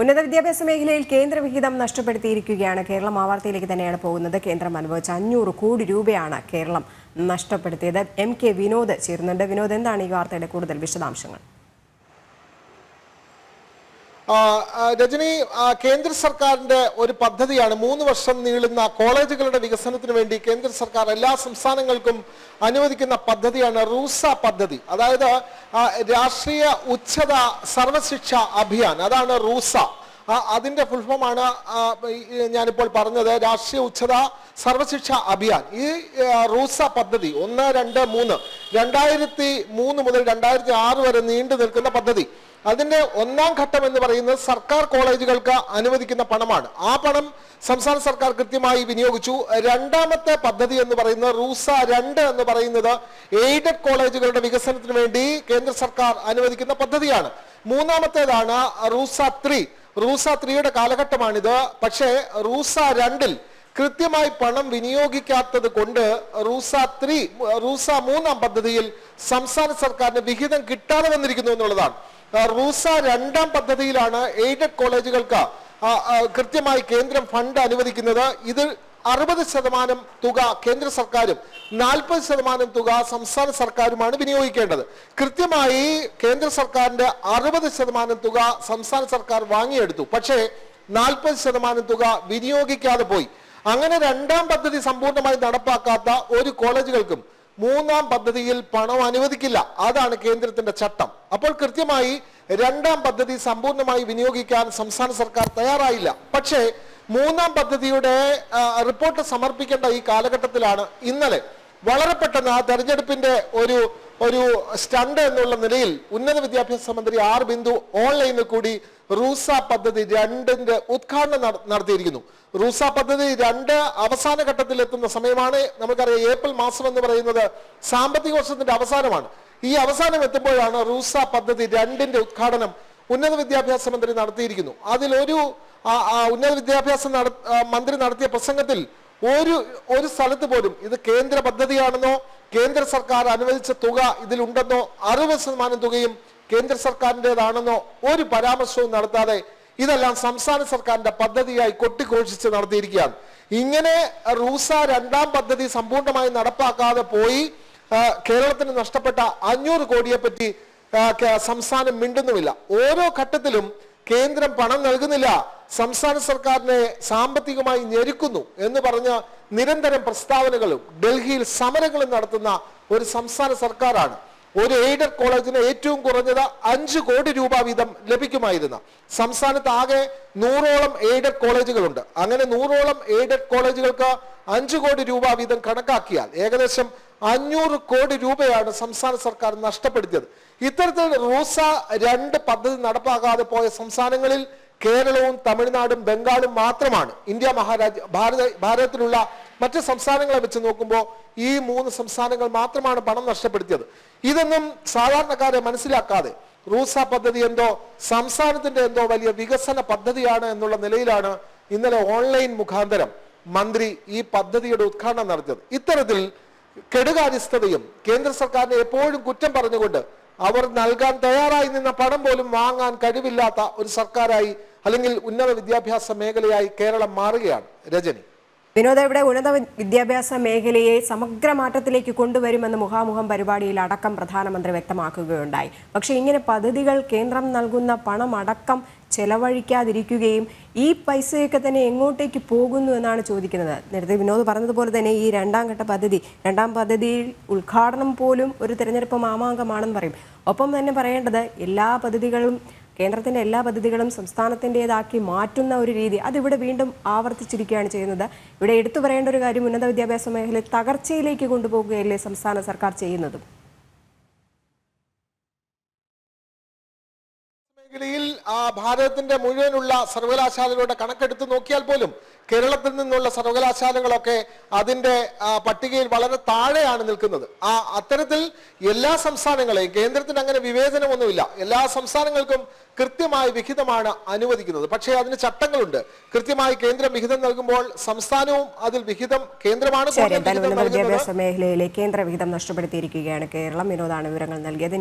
ഉന്നത വിദ്യാഭ്യാസ മേഖലയിൽ കേന്ദ്രവിഹിതം നഷ്ടപ്പെടുത്തിയിരിക്കുകയാണ്. കേരളം ആവാർത്തിയിലേക്ക് തന്നെയാണ് പോകുന്നത്. കേന്ദ്രം അനുഭവിച്ച അഞ്ഞൂറ് കോടി രൂപയാണ് കേരളം നഷ്ടപ്പെടുത്തിയത്. എം കെ വിനോദ് ചേരുന്നുണ്ട്. വിനോദ് എന്താണ് ഈ വാർത്തയുടെ കൂടുതൽ വിശദാംശങ്ങൾ? രജനി കേന്ദ്ര സർക്കാരിന്റെ ഒരു പദ്ധതിയാണ് മൂന്ന് വർഷം നീളുന്ന കോളേജുകളുടെ വികസനത്തിന് വേണ്ടി കേന്ദ്ര സർക്കാർ എല്ലാ സംസ്ഥാനങ്ങൾക്കും അനുവദിക്കുന്ന പദ്ധതിയാണ് റൂസ പദ്ധതി. അതായത് രാഷ്ട്രീയ ഉച്ചത സർവശിക്ഷ അഭിയാൻ. അതാണ് റൂസ. അതിന്റെ ഫുൾഫോമാണ് ഞാനിപ്പോൾ പറഞ്ഞത് രാഷ്ട്രീയ ഉച്ചത സർവശിക്ഷ അഭിയാൻ. ഈ റൂസ പദ്ധതി ഒന്ന് രണ്ട് മൂന്ന് രണ്ടായിരത്തി മൂന്ന് മുതൽ രണ്ടായിരത്തി ആറ് വരെ നീണ്ടു നിൽക്കുന്ന പദ്ധതി. അതിന്റെ ഒന്നാം ഘട്ടം എന്ന് പറയുന്നത് സർക്കാർ കോളേജുകൾക്ക് അനുവദിക്കുന്ന പണമാണ്. ആ പണം സംസ്ഥാന സർക്കാർ കൃത്യമായി വിനിയോഗിച്ചു. രണ്ടാമത്തെ പദ്ധതി എന്ന് പറയുന്നത് റൂസ രണ്ട് എന്ന് പറയുന്നത് എയ്ഡഡ് കോളേജുകളുടെ വികസനത്തിന് വേണ്ടി കേന്ദ്ര സർക്കാർ അനുവദിക്കുന്ന പദ്ധതിയാണ്. മൂന്നാമത്തേതാണ് റൂസ ത്രീ. റൂസ ത്രീയുടെ കാലഘട്ടമാണിത്. പക്ഷേ റൂസ രണ്ടിൽ കൃത്യമായി പണം വിനിയോഗിക്കാത്തത് കൊണ്ട് റൂസ ത്രീ റൂസ മൂന്നാം പദ്ധതിയിൽ സംസ്ഥാന സർക്കാരിന് വിഹിതം കിട്ടാതെ വന്നിരിക്കുന്നു എന്നുള്ളതാണ്. റൂസ രണ്ടാം പദ്ധതിയിലാണ് എയ്ഡഡ് കോളേജുകൾക്ക് കൃത്യമായി കേന്ദ്രം ഫണ്ട് അനുവദിക്കുന്നത്. ഇത് അറുപത് ശതമാനം തുക കേന്ദ്ര സർക്കാരും നാൽപ്പത് ശതമാനം തുക സംസ്ഥാന സർക്കാരുമാണ് വിനിയോഗിക്കേണ്ടത്. കൃത്യമായി കേന്ദ്ര സർക്കാരിന്റെ അറുപത് ശതമാനം തുക സംസ്ഥാന സർക്കാർ വാങ്ങിയെടുത്തു. പക്ഷേ നാൽപ്പത് ശതമാനം തുക വിനിയോഗിക്കാതെ പോയി. അങ്ങനെ രണ്ടാം പദ്ധതി സമ്പൂർണമായി നടപ്പാക്കാത്ത ഒരു കോളേജുകൾക്കും മൂന്നാം പദ്ധതിയിൽ പണം അനുവദിക്കില്ല. അതാണ് കേന്ദ്രത്തിന്റെ ചട്ടം. അപ്പോൾ കൃത്യമായി രണ്ടാം പദ്ധതി സമ്പൂർണമായി വിനിയോഗിക്കാൻ സംസ്ഥാന സർക്കാർ തയ്യാറായില്ല. പക്ഷേ മൂന്നാം പദ്ധതിയുടെ റിപ്പോർട്ട് സമർപ്പിക്കേണ്ട ഈ കാലഘട്ടത്തിലാണ് ഇന്നലെ വളരെ പെട്ടെന്ന് ആ തെരഞ്ഞെടുപ്പിന്റെ ഒരു ഒരു സ്റ്റണ്ട് എന്നുള്ള നിലയിൽ ഉന്നത വിദ്യാഭ്യാസ മന്ത്രി ആർ ബിന്ദു ഓൺലൈനിൽ കൂടി റൂസ പദ്ധതി രണ്ടിന്റെ ഉദ്ഘാടനം നടത്തിയിരിക്കുന്നു. റൂസ പദ്ധതി രണ്ട് അവസാന ഘട്ടത്തിൽ എത്തുന്ന സമയമാണ് നമുക്കറിയാം ഏപ്രിൽ മാസം എന്ന് പറയുന്നത് സാമ്പത്തിക വർഷത്തിന്റെ അവസാനമാണ്. ഈ അവസാനം എത്തുമ്പോഴാണ് റൂസ പദ്ധതി രണ്ടിന്റെ ഉദ്ഘാടനം ഉന്നത വിദ്യാഭ്യാസ മന്ത്രി നടത്തിയിരിക്കുന്നു. അതിലൊരു ഉന്നത വിദ്യാഭ്യാസ മന്ത്രി നടത്തിയ പ്രസംഗത്തിൽ ഒരു ഒരു സ്ഥലത്ത് പോലും ഇത് കേന്ദ്ര പദ്ധതിയാണെന്നോ കേന്ദ്ര സർക്കാർ അനുവദിച്ച തുക ഇതിലുണ്ടെന്നോ അറുപത് ശതമാനം തുകയും കേന്ദ്ര സർക്കാരിന്റെതാണെന്നോ ഒരു പരാമർശവും നടത്താതെ ഇതെല്ലാം സംസ്ഥാന സർക്കാരിന്റെ പദ്ധതിയായി കൊട്ടിഘോഷിച്ച് നടത്തിയിരിക്കുകയാണ്. ഇങ്ങനെ റൂസ രണ്ടാം പദ്ധതി സമ്പൂർണമായി നടപ്പാക്കാതെ പോയി കേരളത്തിന് നഷ്ടപ്പെട്ട അഞ്ഞൂറ് കോടിയെ പറ്റി സംസ്ഥാനം മിണ്ടുന്നുമില്ല. ഓരോ ഘട്ടത്തിലും കേന്ദ്രം പണം നൽകുന്നില്ല. സംസ്ഥാന സർക്കാരിനെ സാമ്പത്തികമായി ഞെരുക്കുന്നു എന്ന് പറഞ്ഞ നിരന്തരം പ്രസ്താവനകളും ഡൽഹിയിൽ സമരങ്ങളും നടത്തുന്ന ഒരു സംസ്ഥാന സർക്കാരാണ്. ഒരു എയ്ഡഡ് കോളേജിന് ഏറ്റവും കുറഞ്ഞത് അഞ്ച് കോടി രൂപ വീതം ലഭിക്കുമായിരുന്നു. സംസ്ഥാനത്ത് ആകെ നൂറോളം എയ്ഡഡ് കോളേജുകളുണ്ട്. അങ്ങനെ നൂറോളം എയ്ഡഡ് കോളേജുകൾക്ക് അഞ്ച് കോടി രൂപ വീതം കണക്കാക്കിയാൽ ഏകദേശം അഞ്ഞൂറ് കോടി രൂപയാണ് സംസ്ഥാന സർക്കാർ നഷ്ടപ്പെടുത്തിയത്. ഇത്തരത്തിൽ റൂസ രണ്ട് പദ്ധതി നടപ്പാക്കാതെ പോയ സംസ്ഥാനങ്ങളിൽ കേരളവും തമിഴ്നാടും ബംഗാളും മാത്രമാണ് ഇന്ത്യ മഹാരാജ്യ ഭാരത ഭാരതത്തിലുള്ള മറ്റ് സംസ്ഥാനങ്ങളെ വെച്ച് നോക്കുമ്പോൾ ഈ മൂന്ന് സംസ്ഥാനങ്ങൾ മാത്രമാണ് പണം നഷ്ടപ്പെടുത്തിയത്. ഇതൊന്നും സാധാരണക്കാരെ മനസ്സിലാക്കാതെ റൂസ പദ്ധതി എന്തോ സംസ്ഥാനത്തിന്റെ എന്തോ വലിയ വികസന പദ്ധതിയാണ് എന്നുള്ള നിലയിലാണ് ഇന്നലെ ഓൺലൈൻ മുഖാന്തരം മന്ത്രി ഈ പദ്ധതിയുടെ ഉദ്ഘാടനം നടത്തിയത്. ഇത്തരത്തിൽ കെടുകാര്യസ്ഥതയും കേന്ദ്ര സർക്കാരിനെ എപ്പോഴും കുറ്റം പറഞ്ഞുകൊണ്ട് അവർ നൽകാൻ തയ്യാറായി നിന്ന പണം പോലും വാങ്ങാൻ കഴിവില്ലാത്ത ഒരു സർക്കാരായി അല്ലെങ്കിൽ ഉന്നത വിദ്യാഭ്യാസ മേഖലയായി കേരളം മാറുകയാണ് രജനി. വിനോദ ഇവിടെ ഉന്നത വിദ്യാഭ്യാസ മേഖലയെ സമഗ്ര മാറ്റത്തിലേക്ക് കൊണ്ടുവരുമെന്ന് മുഖാമുഖം പരിപാടിയിൽ അടക്കം പ്രധാനമന്ത്രി വ്യക്തമാക്കുകയുണ്ടായി. പക്ഷേ ഇങ്ങനെ പദ്ധതികൾ കേന്ദ്രം നൽകുന്ന പണം അടക്കം ചെലവഴിക്കാതിരിക്കുകയും ഈ പൈസയൊക്കെ തന്നെ എങ്ങോട്ടേക്ക് പോകുന്നു എന്നാണ് ചോദിക്കുന്നത്. നേരത്തെ വിനോദ് പറഞ്ഞതുപോലെ തന്നെ ഈ രണ്ടാം ഘട്ട പദ്ധതി രണ്ടാം പദ്ധതിയിൽ ഉദ്ഘാടനം പോലും ഒരു തെരഞ്ഞെടുപ്പ് മാമാങ്കമാണെന്ന് പറയും. ഒപ്പം തന്നെ പറയേണ്ടത് എല്ലാ പദ്ധതികളും കേന്ദ്രത്തിന്റെ എല്ലാ പദ്ധതികളും സംസ്ഥാനത്തിന്റെതാക്കി മാറ്റുന്ന ഒരു രീതി. അതിവിടെ വീണ്ടും ആവർത്തിച്ചിരിക്കുകയാണ് ചെയ്യുന്നത്. ഇവിടെ എടുത്തു പറയേണ്ട ഒരു കാര്യം ഉന്നത വിദ്യാഭ്യാസ മേഖലയെ തകർച്ചയിലേക്ക് കൊണ്ടുപോകുകയല്ലേ സംസ്ഥാന സർക്കാർ ചെയ്യുന്നതും? ഭാരതത്തിന്റെ മുഴുവനുള്ള സർവകലാശാലകളുടെ കണക്കെടുത്ത് നോക്കിയാൽ പോലും കേരളത്തിൽ നിന്നുള്ള സർവകലാശാലകളൊക്കെ അതിന്റെ പട്ടികയിൽ വളരെ താഴെയാണ് നിൽക്കുന്നത്. ആ അത്തരത്തിൽ എല്ലാ സംസ്ഥാനങ്ങളെയും കേന്ദ്രത്തിന് അങ്ങനെ വിവേചനമൊന്നുമില്ല. എല്ലാ സംസ്ഥാനങ്ങൾക്കും കൃത്യമായ വിഹിതമാണ് അനുവദിക്കുന്നത്. പക്ഷേ അതിന് ചട്ടങ്ങളുണ്ട്. കൃത്യമായി കേന്ദ്രം വിഹിതം നൽകുമ്പോൾ സംസ്ഥാനവും അതിൽ വിഹിതം കേന്ദ്രമാണ് വിദ്യാഭ്യാസ മേഖലയിലെ കേന്ദ്ര വിഹിതം നഷ്ടപ്പെടുത്തിയിരിക്കുകയാണ്. കേരളം വിനോദാണ് വിവരങ്ങൾ നൽകിയത്.